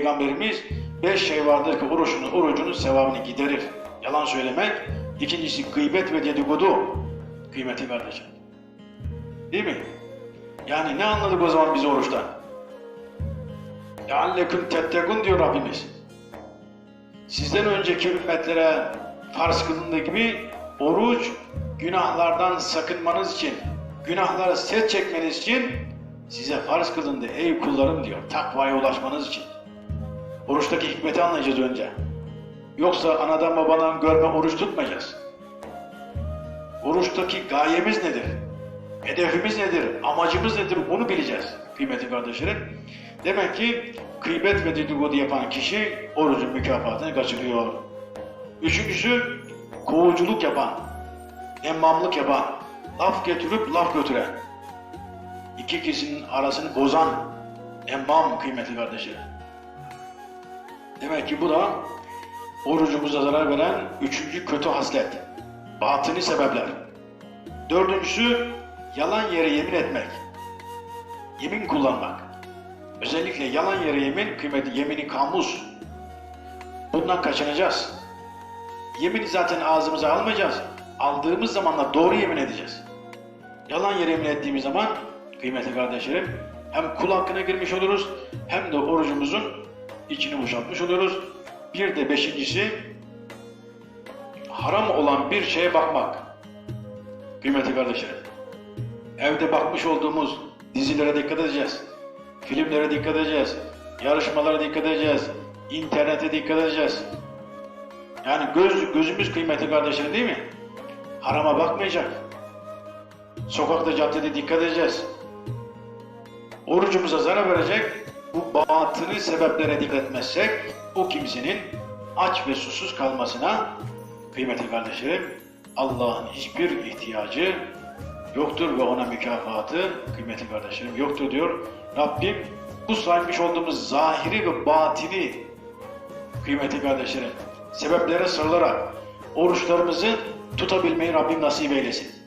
Peygamberimiz beş şey vardır ki orucunun, orucunun sevabını giderir. Yalan söylemek. İkincisi gıybet ve dedikodu. Kıymeti kardeşim. Değil mi? Yani ne anladık o zaman biz oruçtan? لَعَلَّكُمْ تَتَّقُونَ diyor Rabbimiz. Sizden önceki ümmetlere farz kılındığı gibi oruç günahlardan sakınmanız için, günahlara set çekmeniz için size farz kılındı ey kullarım diyor. Takvaya ulaşmanız için. Oruçtaki hikmeti anlayacağız önce. Yoksa anadan babadan görme oruç tutmayacağız. Oruçtaki gayemiz nedir? Hedefimiz nedir? Amacımız nedir? Bunu bileceğiz kıymetli kardeşlerim. Demek ki gıybet ve dedikodu yapan kişi orucun mükafatını kaçırıyor. Üçüncüsü kovuculuk yapan, emmamlık yapan, laf getirip laf götüren. İki kişinin arasını bozan emmam kıymetli kardeşlerim. Demek ki bu da orucumuza zarar veren üçüncü kötü haslet. Batıni sebepler. Dördüncüsü yalan yere yemin etmek. Yemin kullanmak. Özellikle yalan yere yemin, kıymeti yemini kamus. Bundan kaçınacağız. Yemini zaten ağzımıza almayacağız. Aldığımız zaman da doğru yemin edeceğiz. Yalan yere yemin ettiğimiz zaman kıymetli kardeşlerim hem kul hakkına girmiş oluruz hem de orucumuzun içini boşaltmış oluruz. Bir de beşincisi haram olan bir şeye bakmak. Kıymetli kardeşlerim. Evde bakmış olduğumuz dizilere dikkat edeceğiz. Filmlere dikkat edeceğiz. Yarışmalara dikkat edeceğiz. internete dikkat edeceğiz. Yani göz, gözümüz kıymetli kardeşlerim değil mi? Harama bakmayacak. Sokakta, caddede dikkat edeceğiz. Orucumuza zarar verecek bu batılı sebeplere dikkat etmezsek o kimsenin aç ve susuz kalmasına kıymetli kardeşlerim Allah'ın hiçbir ihtiyacı yoktur ve ona mükafatı kıymetli kardeşlerim yoktur diyor. Rabbim bu saymış olduğumuz zahiri ve batini kıymetli kardeşlerim sebeplere sarılarak oruçlarımızı tutabilmeyi Rabbim nasip eylesin.